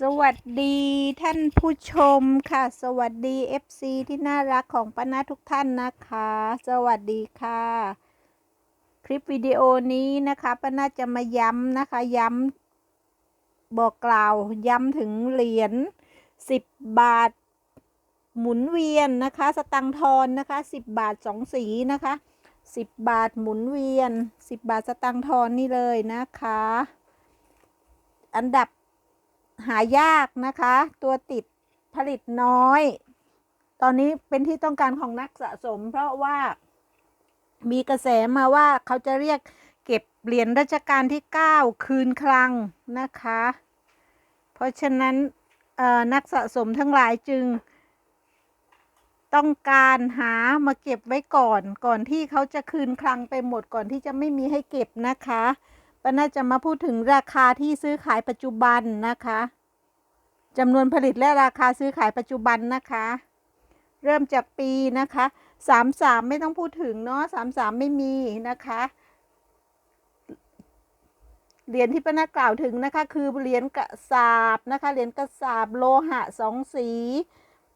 สวัสดีท่านผู้ชมค่ะ สวัสดี FC ที่น่ารักของป้านาทุกท่านนะคะ สวัสดีค่ะ คลิปวิดีโอนี้นะคะป้านาจะมาย้ำนะคะ ย้ำบอกกล่าวย้ำถึงเหรียญ10 บาท หมุนเวียนนะคะ สตังค์ทอนนะคะ 10 บาทสองสีนะคะ 10 บาทหมุนเวียน 10 บาทสตังค์ทอนนี่เลยนะคะ อันดับ หายากนะคะ ตัวติดผลิตน้อย ตอนนี้เป็นที่ต้องการของนักสะสม เพราะว่ามีกระแสมาว่าเขาจะเรียกเก็บเหรียญรัชกาลที่ 9 คืนคลังนะคะ เพราะฉะนั้นนักสะสมทั้งหลายจึง ต้องการหามาเก็บไว้ก่อน ก่อนที่เขาจะคืนคลังไปหมดก่อนที่จะไม่มีให้เก็บนะคะ ปน่าจะมาพูดถึงราคาที่ซื้อขายปัจจุบันนะคะจำนวนผลิตและราคาซื้อขายปัจจุบันนะคะ เริ่มจากปีนะคะสามสามไม่ต้องพูดถึงเนาะสามสามไม่มีนะคะเหรียญที่ป้านากล่าวถึงนะคะ คือเหรียญกระสาบนะคะเหรียญกระสาบโลหะสองสี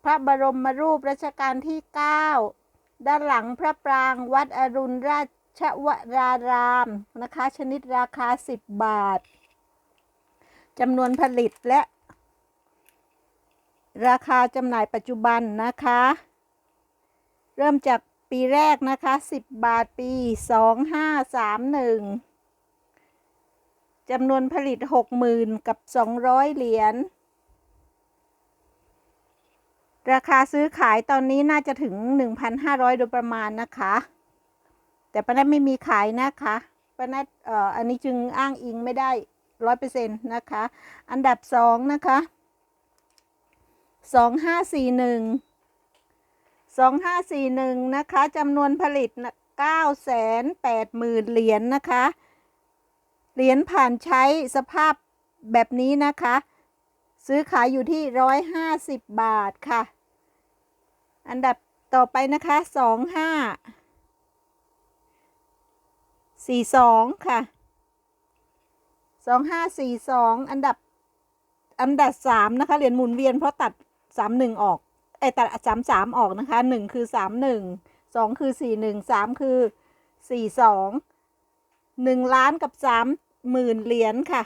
พระบรมรูปรัชกาลที่ 9 ด้านหลังพระปรางวัดอรุณราช ชวรารามนะคะ ชนิดราคา 10 บาทจำนวนผลิตและ ราคาจำหน่ายปัจจุบันนะคะ เริ่มจากปีแรกนะคะ 10 บาทปี 2531จำนวนผลิต 60,000 กับ 200 เหรียญราคาซื้อขายตอนนี้น่าจะถึง 1,500 โดยประมาณนะคะ แต่ป้านัทไม่มีขายนะคะป้านัทเอ่ออันนี้จึงอ้างอิงไม่ได้ร้อยเปอร์เซ็นต์นะคะ อันดับสองนะคะสองห้าสี่หนึ่งสองห้าสี่หนึ่งนะคะจำนวนผลิตเก้าแสนแปดหมื่นเหรียญนนะคะ เหรียญผ่านใช้สภาพแบบนี้นะคะ ซื้อขายอยู่ที่ร้อยห้าสิบบาทค่ะ อันดับต่อไปนะคะสองห้า สี่สองค่ะสองห้าสี่สองอันดับ อันดับสามนะคะเหรียญหมุนเวียนเพราะตัดสามหนึ่งออกไอ้ตัดสามสามออกนะคะหนึ่งคือสามหนึ่งสองคือสี่หนึ่งสามคือสี่สองหนึ่งล้านกับสามหมื่นเหรียญค่ะ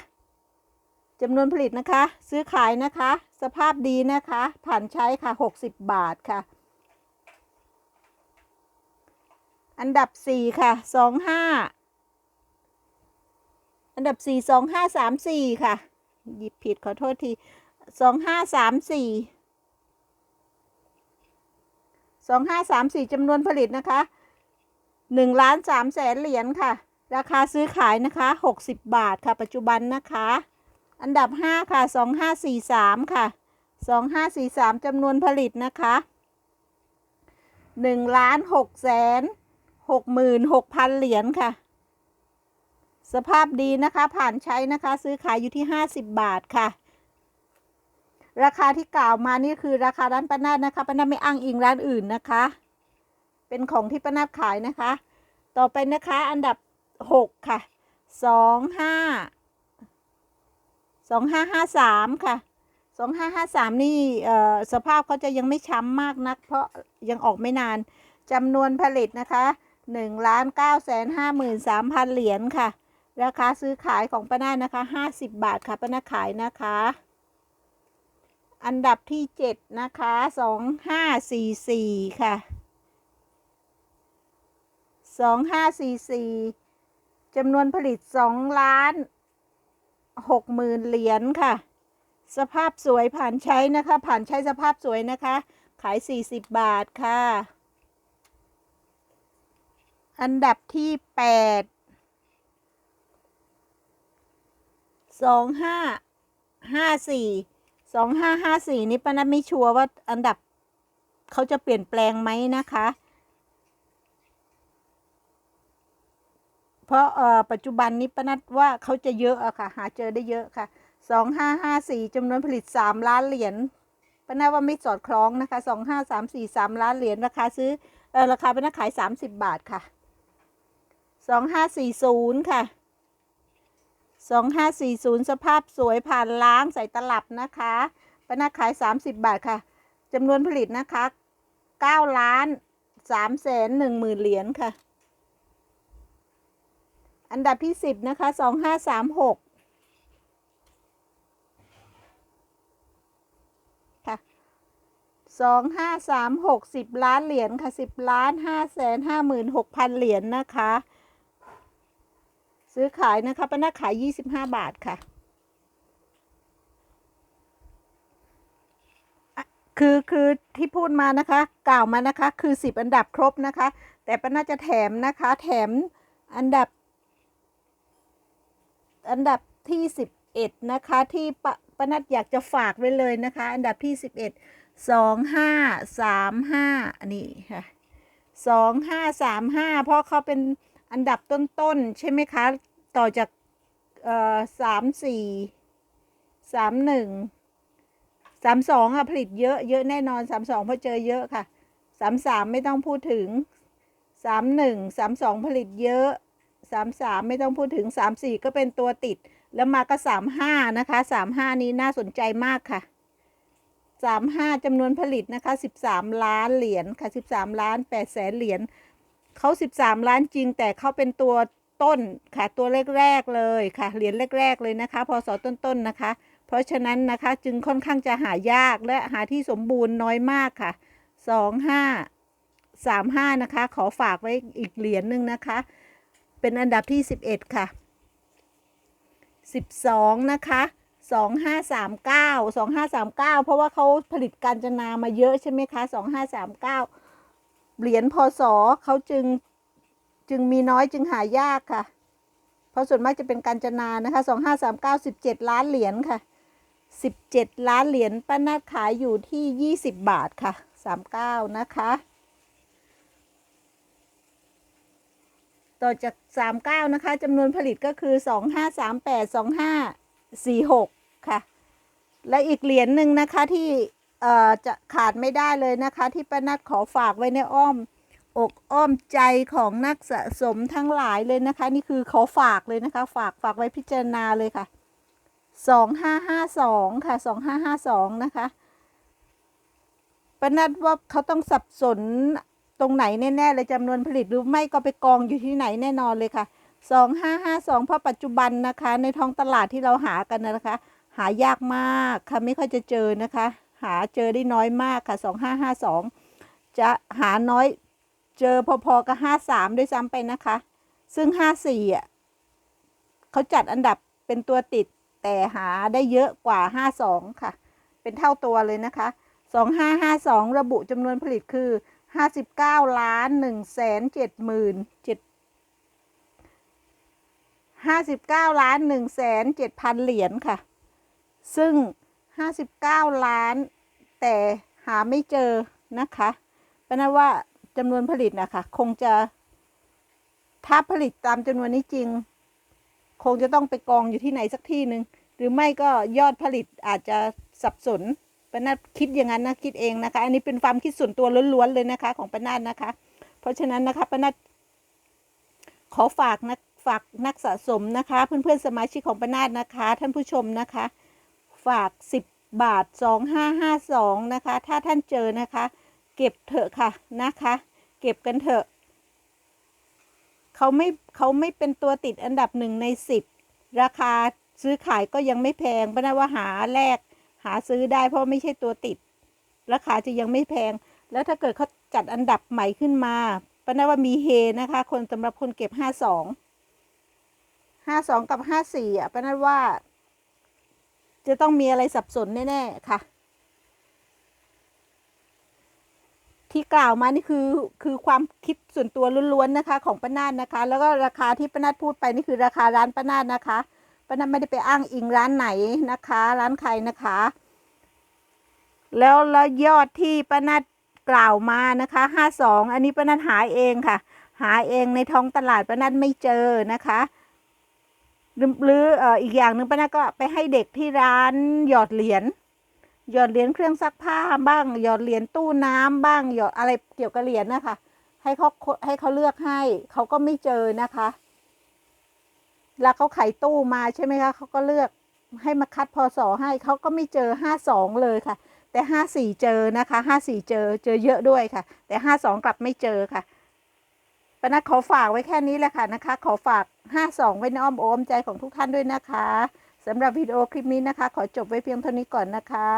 จำนวนผลิตนะคะ ซื้อขายนะคะ สภาพดีนะคะ ผ่านใช้ค่ะหกสิบบาทค่ะ อันดับสี่ค่ะส อันดับสี่สองห้าสามสี่ค่ะ หยิบผิดขอโทษทีสองห้าสามสี่สองห้าสามสี่จำนวนผลิตนะคะหนึ่งล้านสามแสนเหรียญค่ะ ราคาซื้อขายนะคะหกสิบบาทค่ะปัจจุบันนะคะ อันดับห้าค่ะสองห้าสี่สามค่ะสองห้าสี่สามจำนวนผลิตนะคะหนึ่งล้านหกแสนหกหมื่นหกพันเหรียญค่ะ สภาพดีนะคะผ่านใช้นะคะซื้อขายอยู่ที่ 50 บาทค่ะ ราคาที่กล่าวมานี่คือราคาร้านป้านาดนะคะป้านาดไม่อ้างอิงร้านอื่นนะคะ เป็นของที่ป้านาดขายนะคะ ต่อไปนะคะอันดับ 6 ค่ะ 2 5 2 5 5 3 ค่ะ 2 5 5 3 นี่สภาพเขาจะยังไม่ช้ำมากนัก เพราะยังออกไม่นานจำนวนผลิตนะคะ1ล้าน9แสน5หมื่น3พันเหรียญค่ะ ราคาซื้อขายของป้านานะคะห้าสิบบาทค่ะป้านาขายนะคะ อันดับที่เจ็ดนะคะสองห้าสี่สี่ค่ะสองห้าสี่สี่จำนวนผลิตสองล้านหกหมื่นเหรียญค่ะ สภาพสวยผ่านใช้นะคะ ผ่านใช้สภาพสวยนะคะ ขายสี่สิบบาทค่ะ อันดับที่แปด สองห้าห้าสี่สองห้าห้าสี่นี่ป้านัทไม่ชัวร์ว่าอันดับเขาจะเปลี่ยนแปลงไหมนะคะ เพราะเอ่อปัจจุบันนี้ป้านัทว่าเขาจะเยอะอะค่ะ หาเจอได้เยอะค่ะสองห้าห้าสี่จำนวนผลิตสามล้านเหรียญป้านัทว่าไม่สอดคล้องนะคะสองห้าสามสี่สามล้านเหรียญราคาซื้อเออราคาป้านัทขายสามสิบบาทค่ะสองห้าสี่ศูนย์ค่ะ สองห้าสี่ศูนย์สภาพสวยผ่านล้างใส่ตลับนะคะปนาขายสามสิบบาทค่ะจำนวนผลิตนะคะเก้าล้านสามแสนหนึ่งหมื่นเหรียญค่ะ อันดับที่สิบนะคะสองห้าสามหกค่ะสองห้าสามหกสิบล้านเหรียญค่ะสิบล้านห้าแสนห้าหมื่นหกพันเหรียญนะคะ ซื้อขายนะคะป้านาขายยี่สิบห้าบาทค่ะ คือคือที่พูดมานะคะ กล่าวมานะคะ คือสิบอันดับครบนะคะ แต่ป้านาจะแถมนะคะ แถมอันดับ อันดับที่สิบเอ็ดนะคะ ที่ปะป้านัดอยากจะฝากไว้เลยนะคะ อันดับที่สิบเอ็ดสองห้าสามห้านนี้ค่ะสองห้าสามห้าเพราะเขาเป็น อันดับต้นๆ ใช่ไหมคะ ต่อจากสามสี่สามหนึ่งสามสองอะ ผลิตเยอะเยอะแน่นอนสามสองเพราะเจอเยอะค่ะสามสามไม่ต้องพูดถึงสามหนึ่งสามสองผลิตเยอะสามสามไม่ต้องพูดถึงสามสี่ก็เป็นตัวติด แล้วมาก็สามห้านะคะสามห้านี้น่าสนใจมากค่ะสามห้าจำนวนผลิตนะคะสิบสามล้านเหรียญค่ะสิบสามล้านแปดแสนเหรียญ เขาสิบสามล้านจริงแต่เขาเป็นตัวต้นค่ะตัวแรกๆเลยค่ะเหรียญแรก ๆ เลยนะคะ พศต้นๆนะคะ เพราะฉะนั้นนะคะจึงค่อนข้างจะหายากและหาที่สมบูรณ์น้อยมากค่ะสองห้าสามห้านะคะ ขอฝากไว้อีกเหรียญหนึ่งนะคะ เป็นอันดับที่สิบเอ็ดค่ะสิบสองนะคะสองห้าสามเก้าสองห้าสามเก้าเพราะว่าเขาผลิตการจนามาเยอะใช่ไหมคะสองห้าสาม เหรียญพศเขาจึงจึงมีน้อยจึงหายากค่ะ เพราะส่วนมากจะเป็นการจนานะคะสองห้าสามเก้าสิบเจ็ดล้านเหรียญค่ะสิบเจ็ดล้านเหรียญป้านาขายอยู่ที่ยี่สิบบาทค่ะสามเก้านะคะ ต่อจาก39นะคะจำนวนผลิตก็คือ2538 2546ค่ะ และอีกเหรียญหนึ่งนะคะที่ จะขาดไม่ได้เลยนะคะ ที่ป้านัดขอฝากไว้ในอ้อม อกอ้อมใจของนักสะสมทั้งหลายเลยนะคะ นี่คือขอฝากเลยนะคะ ฝากฝากไว้พิจารณาเลยค่ะ2552ค่ะ2552นะคะป้านัดว่าเขาต้องสับสนตรงไหนแน่ๆเลยจำนวนผลิตหรือไม่ก็ไปกองอยู่ที่ไหนแน่นอนเลยค่ะสองห้าห้าสองเพราะปัจจุบันนะคะ ในท้องตลาดที่เราหากันนะคะ หายากมากค่ะไม่ค่อยจะเจอนะคะ หาเจอได้น้อยมากค่ะสองห้าห้าสองจะหาน้อยเจอพอๆกับห้าสามด้วยซ้ำไปนะคะ ซึ่งห้าสี่อะเขาจัดอันดับเป็นตัวติดแต่หาได้เยอะกว่าห้าสองค่ะ เป็นเท่าตัวเลยนะคะสองห้าห้าสองระบุจำนวนผลิตคือห้าสิบเก้าล้านหนึ่งแสนเจ็ดหมื่นเจ็ดห้าสิบเก้าล้านหนึ่งแสนเจ็ดพันเหรียญค่ะ ซึ่ง ห้าสิบเก้าล้าน แต่หาไม่เจอนะคะเพราะนั้นว่าจำนวนผลิตนะคะคงจะถ้าผลิตตามจำนวนนี้จริง คงจะต้องไปกองอยู่ที่ไหนสักที่หนึ่งหรือไม่ก็ยอดผลิตอาจจะสับสนปนาดคิดอย่างนั้นนะคิดเองนะคะ อันนี้เป็นความคิดส่วนตัวล้วนๆเลยนะคะ ของปนาดนะคะ เพราะฉะนั้นนะคะปนาดขอฝากนะฝากนักสะสมนะคะ เพื่อนๆสมาชิกของปนาดนะคะ ท่านผู้ชมนะคะ ฝาก 10 บาท 2552 นะคะ ถ้าท่านเจอนะคะ เก็บเถอะค่ะนะคะ เก็บกันเถอะ เขาไม่เขาไม่เป็นตัวติดอันดับหนึ่งใน 10 ราคาซื้อขายก็ยังไม่แพงปนาดว่าหาแรกหาซื้อได้เพราะไม่ใช่ตัวติด ราคาจะยังไม่แพง แล้วถ้าเกิดเขาจัดอันดับใหม่ขึ้นมาปะนะว่ามีเฮนะคะ คนสำหรับคนเก็บห้าสองห้าสองกับห้าสี่อะปะนว่า จะต้องมีอะไรสับสนแน่ ๆ ค่ะ ที่กล่าวมานี่คือคือความคิดส่วนตัวล้วนๆนะคะ ของป้านาดนะคะ แล้วก็ราคาที่ป้านาดพูดไปนี่คือราคาร้านป้านาดนะคะป้านัทไม่ได้ไปอ้างอิงร้านไหนนะคะ ร้านใครนะคะ แล้วแล้วยอดที่ป้านัทกล่าวมานะคะห้าสองอันนี้ป้านัทหาเองค่ะ หาเองในท้องตลาดป้านัทไม่เจอนะคะ หรือออีกอย่างหนึ่งป้านัทก็ไปให้เด็กที่ร้านหยอดเหรียญหยอดเหรียญเครื่องซักผ้าบ้าง หยอดเหรียญตู้น้ำบ้างหยอดอะไรเกี่ยวกับเหรียญนะคะ ให้เขาให้เขาเลือกให้ เขาก็ไม่เจอนะคะแล้วเขาไขตู้มาใช่ไหมคะเขาก็เลือกให้มาคัดพศให้เขาก็ไม่เจอห้าสองเลยค่ะ แต่ห้าสี่เจอนะคะห้าสี่เจอเจอเยอะด้วยค่ะ แต่ห้าสองกลับไม่เจอค่ะ ปนัดขอฝากไว้แค่นี้แหละค่ะนะคะ ขอฝาก 5 2 ไว้ในอ้อมอกอ้อมใจของทุกท่านด้วยนะคะสำหรับวิดีโอคลิปนี้นะคะ ขอจบไว้เพียงเท่านี้ก่อนนะคะ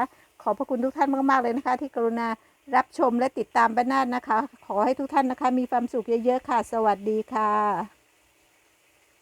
ขอบพระคุณทุกท่านมากๆเลยนะคะ ที่กรุณารับชมและติดตามป้านาดนะคะ ขอให้ทุกท่านนะคะ มีความสุขเยอะๆค่ะ สวัสดีค่ะ